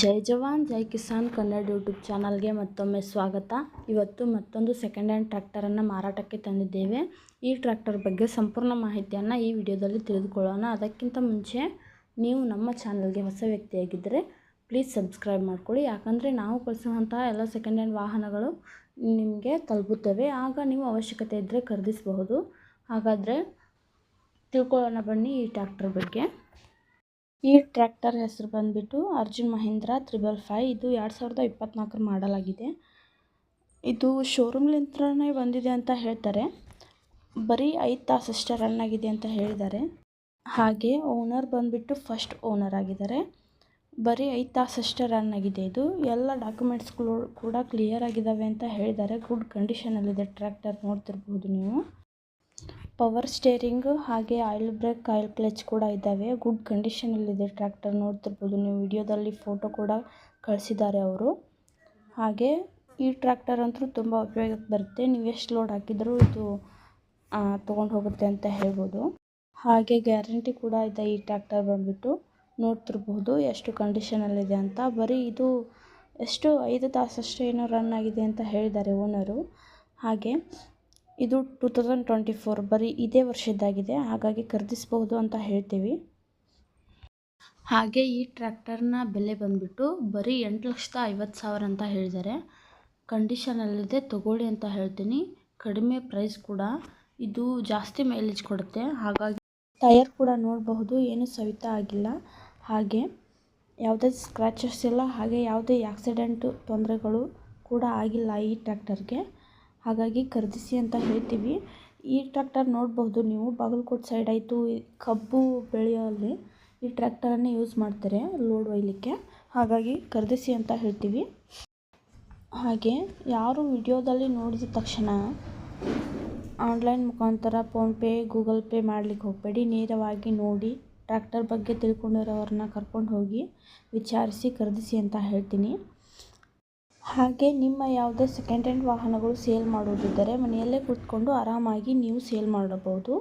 ಜೈ ಜವಾನ್, ಜೈ ಕಿಸಾನ್ ಕನ್ನಡ ಯೂಟ್ಯೂಬ್ ಚಾನಲ್ಗೆ ಮತ್ತೊಮ್ಮೆ ಸ್ವಾಗತ. ಇವತ್ತು ಮತ್ತೊಂದು ಸೆಕೆಂಡ್ ಹ್ಯಾಂಡ್ ಟ್ರ್ಯಾಕ್ಟರನ್ನು ಮಾರಾಟಕ್ಕೆ ತಂದಿದ್ದೇವೆ. ಈ ಟ್ರ್ಯಾಕ್ಟರ್ ಬಗ್ಗೆ ಸಂಪೂರ್ಣ ಮಾಹಿತಿಯನ್ನು ಈ ವಿಡಿಯೋದಲ್ಲಿ ತಿಳಿದುಕೊಳ್ಳೋಣ. ಅದಕ್ಕಿಂತ ಮುಂಚೆ ನೀವು ನಮ್ಮ ಚಾನಲ್ಗೆ ಹೊಸ ವ್ಯಕ್ತಿಯಾಗಿದ್ದರೆ ಪ್ಲೀಸ್ ಸಬ್ಸ್ಕ್ರೈಬ್ ಮಾಡ್ಕೊಳ್ಳಿ. ಯಾಕಂದರೆ ನಾವು ಕಳಿಸುವಂತಹ ಎಲ್ಲ ಸೆಕೆಂಡ್ ಹ್ಯಾಂಡ್ ವಾಹನಗಳು ನಿಮಗೆ ತಲುಪುತ್ತವೆ. ಆಗ ನೀವು ಅವಶ್ಯಕತೆ ಇದ್ದರೆ ಖರೀದಿಸಬಹುದು. ಹಾಗಾದರೆ ತಿಳ್ಕೊಳ್ಳೋಣ ಬನ್ನಿ ಈ ಟ್ರ್ಯಾಕ್ಟರ್ ಬಗ್ಗೆ. ಈ ಟ್ರ್ಯಾಕ್ಟರ್ ಹೆಸರು ಬಂದುಬಿಟ್ಟು ಅರ್ಜುನ್ ಮಹೇಂದ್ರ ತ್ರಿಬಲ್ ಫೈವ್. ಇದು ಎರಡು ಸಾವಿರದ ಇಪ್ಪತ್ತ್ನಾಲ್ಕರ ಮಾಡಲಾಗಿದೆ ಇದು ಶೋರೂಮ್ಲಿಂತ್ರನೇ ಬಂದಿದೆ ಅಂತ ಹೇಳ್ತಾರೆ. ಬರೀ ಐದು ತಾಸು ಅಷ್ಟೇ ರನ್ ಆಗಿದೆ ಅಂತ ಹೇಳಿದ್ದಾರೆ. ಹಾಗೆ ಓನರ್ ಬಂದುಬಿಟ್ಟು ಫಸ್ಟ್ ಓನರ್ ಆಗಿದ್ದಾರೆ. ಬರೀ ಐದು ತಾಸು ಅಷ್ಟೇ ರನ್ ಆಗಿದೆ ಇದು. ಎಲ್ಲ ಡಾಕ್ಯುಮೆಂಟ್ಸ್ಗಳು ಕೂಡ ಕ್ಲಿಯರ್ ಆಗಿದ್ದಾವೆ ಅಂತ ಹೇಳಿದ್ದಾರೆ. ಗುಡ್ ಕಂಡೀಷನಲ್ಲಿದೆ ಟ್ರ್ಯಾಕ್ಟರ್ ನೋಡ್ತಿರ್ಬೋದು ನೀವು. ಪವರ್ ಸ್ಟೇರಿಂಗ್ ಹಾಗೆ ಆಯಿಲ್ ಬ್ರೇಕ್, ಆಯಿಲ್ ಕ್ಲಚ್ ಕೂಡ ಇದ್ದಾವೆ. ಗುಡ್ ಕಂಡೀಷನಲ್ಲಿದೆ ಟ್ರ್ಯಾಕ್ಟರ್, ನೋಡ್ತಿರ್ಬೋದು ನೀವು. ವಿಡಿಯೋದಲ್ಲಿ ಫೋಟೋ ಕೂಡ ಕಳಿಸಿದ್ದಾರೆ ಅವರು. ಹಾಗೆ ಈ ಟ್ರ್ಯಾಕ್ಟರ್ ಅಂತೂ ತುಂಬ ಉಪಯೋಗಕ್ಕೆ ಬರುತ್ತೆ. ನೀವು ಎಷ್ಟು ಲೋಡ್ ಹಾಕಿದರೂ ಇದು ತೊಗೊಂಡು ಹೋಗುತ್ತೆ ಅಂತ ಹೇಳ್ಬೋದು. ಹಾಗೆ ಗ್ಯಾರಂಟಿ ಕೂಡ ಇದೆ ಈ ಟ್ರ್ಯಾಕ್ಟರ್ ಬಂದುಬಿಟ್ಟು. ನೋಡ್ತಿರ್ಬೋದು ಎಷ್ಟು ಕಂಡೀಷನಲ್ಲಿದೆ ಅಂತ. ಬರೀ ಇದು ಎಷ್ಟು, ಐದು ತಾಸಷ್ಟು ಏನೋ ರನ್ ಆಗಿದೆ ಅಂತ ಹೇಳಿದ್ದಾರೆ ಓನರು. ಹಾಗೆ ಇದು ಟೂ ತೌಸಂಡ್ ಟ್ವೆಂಟಿ ಫೋರ್ ಬರೀ ಇದೇ ವರ್ಷದ್ದಾಗಿದೆ, ಹಾಗಾಗಿ ಖರೀದಿಸಬಹುದು ಅಂತ ಹೇಳ್ತೀವಿ. ಹಾಗೆ ಈ ಟ್ರ್ಯಾಕ್ಟರ್ನ ಬೆಲೆ ಬಂದುಬಿಟ್ಟು ಬರೀ ಎಂಟು ಲಕ್ಷದ ಐವತ್ತು ಸಾವಿರ ಅಂತ ಹೇಳಿದ್ದಾರೆ. ಕಂಡೀಷನಲ್ಲಿದೆ ತಗೊಳ್ಳಿ ಅಂತ ಹೇಳ್ತೀನಿ. ಕಡಿಮೆ ಪ್ರೈಸ್ ಕೂಡ. ಇದು ಜಾಸ್ತಿ ಮೈಲೇಜ್ ಕೊಡುತ್ತೆ, ಹಾಗಾಗಿ ಟಯರ್ ಕೂಡ ನೋಡಬಹುದು, ಏನು ಸವಿತಾ ಆಗಿಲ್ಲ. ಹಾಗೆ ಯಾವುದೇ ಸ್ಕ್ರ್ಯಾಚಸ್ ಇಲ್ಲ, ಹಾಗೆ ಯಾವುದೇ ಆಕ್ಸಿಡೆಂಟು ತೊಂದರೆಗಳು ಕೂಡ ಆಗಿಲ್ಲ ಈ ಟ್ರ್ಯಾಕ್ಟರ್ಗೆ. ಹಾಗಾಗಿ ಖರೀದಿಸಿ ಅಂತ ಹೇಳ್ತೀವಿ. ಈ ಟ್ರ್ಯಾಕ್ಟರ್ ನೋಡ್ಬೋದು ನೀವು. ಬಾಗಲಕೋಟೆ ಸೈಡ್ ಆಯಿತು ಕಬ್ಬು ಬೆಳೆಯಲ್ಲಿ ಈ ಟ್ರ್ಯಾಕ್ಟರನ್ನೇ ಯೂಸ್ ಮಾಡ್ತಾರೆ ಲೋಡ್ ಒಯ್ಯಲಿಕ್ಕೆ ಹಾಗಾಗಿ ಖರೀದಿಸಿ ಅಂತ ಹೇಳ್ತೀವಿ. ಹಾಗೆ ಯಾರು ವಿಡಿಯೋದಲ್ಲಿ ನೋಡಿದ ತಕ್ಷಣ ಆನ್ಲೈನ್ ಮುಖಾಂತರ ಫೋನ್ಪೇ ಗೂಗಲ್ ಪೇ ಮಾಡಲಿಕ್ಕೆ ಹೋಗಬೇಡಿ. ನೇರವಾಗಿ ನೋಡಿ ಟ್ರ್ಯಾಕ್ಟರ್ ಬಗ್ಗೆ ತಿಳ್ಕೊಂಡಿರೋರನ್ನ ಕರ್ಕೊಂಡು ಹೋಗಿ ವಿಚಾರಿಸಿ ಖರೀದಿಸಿ ಅಂತ ಹೇಳ್ತೀನಿ. ಹಾಗೆ ನಿಮ್ಮ ಯಾವುದೇ ಸೆಕೆಂಡ್ ಹ್ಯಾಂಡ್ ವಾಹನಗಳು ಸೇಲ್ ಮಾಡುವುದಿದ್ದರೆ ಮನೆಯಲ್ಲೇ ಕೂತ್ಕೊಂಡು ಆರಾಮಾಗಿ ನೀವು ಸೇಲ್ ಮಾಡಬಹುದು.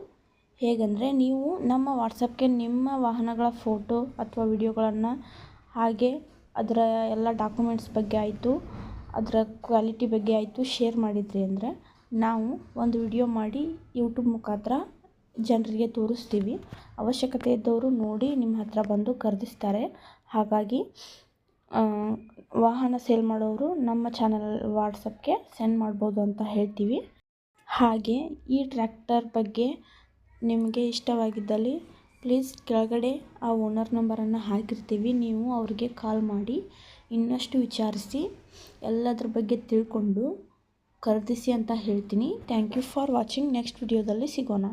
ಹೇಗೆಂದರೆ ನೀವು ನಮ್ಮ ವಾಟ್ಸಪ್ಗೆ ನಿಮ್ಮ ವಾಹನಗಳ ಫೋಟೋ ಅಥವಾ ವಿಡಿಯೋಗಳನ್ನು ಹಾಗೆ ಅದರ ಎಲ್ಲ ಡಾಕ್ಯುಮೆಂಟ್ಸ್ ಬಗ್ಗೆ ಆಯಿತು, ಅದರ ಕ್ವಾಲಿಟಿ ಬಗ್ಗೆ ಆಯಿತು ಶೇರ್ ಮಾಡಿದ್ರಿ ಅಂದರೆ ನಾವು ಒಂದು ವಿಡಿಯೋ ಮಾಡಿ ಯೂಟ್ಯೂಬ್ ಮುಖಾಂತರ ಜನರಿಗೆ ತೋರಿಸ್ತೀವಿ. ಅವಶ್ಯಕತೆ ಇದ್ದವರು ನೋಡಿ ನಿಮ್ಮ ಹತ್ರ ಬಂದು ಖರೀದಿಸ್ತಾರೆ. ಹಾಗಾಗಿ ವಾಹನ ಸೇಲ್ ಮಾಡೋರು ನಮ್ಮ ಚಾನಲ್ ವಾಟ್ಸಪ್ಗೆ ಸೆಂಡ್ ಮಾಡ್ಬೋದು ಅಂತ ಹೇಳ್ತೀವಿ. ಹಾಗೆ ಈ ಟ್ರ್ಯಾಕ್ಟರ್ ಬಗ್ಗೆ ನಿಮಗೆ ಇಷ್ಟವಾಗಿದ್ದಲ್ಲಿ ಪ್ಲೀಸ್ ಕೆಳಗಡೆ ಆ ಓನರ್ ನಂಬರನ್ನು ಹಾಕಿರ್ತೀವಿ. ನೀವು ಅವ್ರಿಗೆ ಕಾಲ್ ಮಾಡಿ ಇನ್ನಷ್ಟು ವಿಚಾರಿಸಿ ಎಲ್ಲದ್ರ ಬಗ್ಗೆ ತಿಳ್ಕೊಂಡು ಖರೀದಿಸಿ ಅಂತ ಹೇಳ್ತೀನಿ. Thank you for watching. Next ವಿಡಿಯೋದಲ್ಲಿ ಸಿಗೋಣ.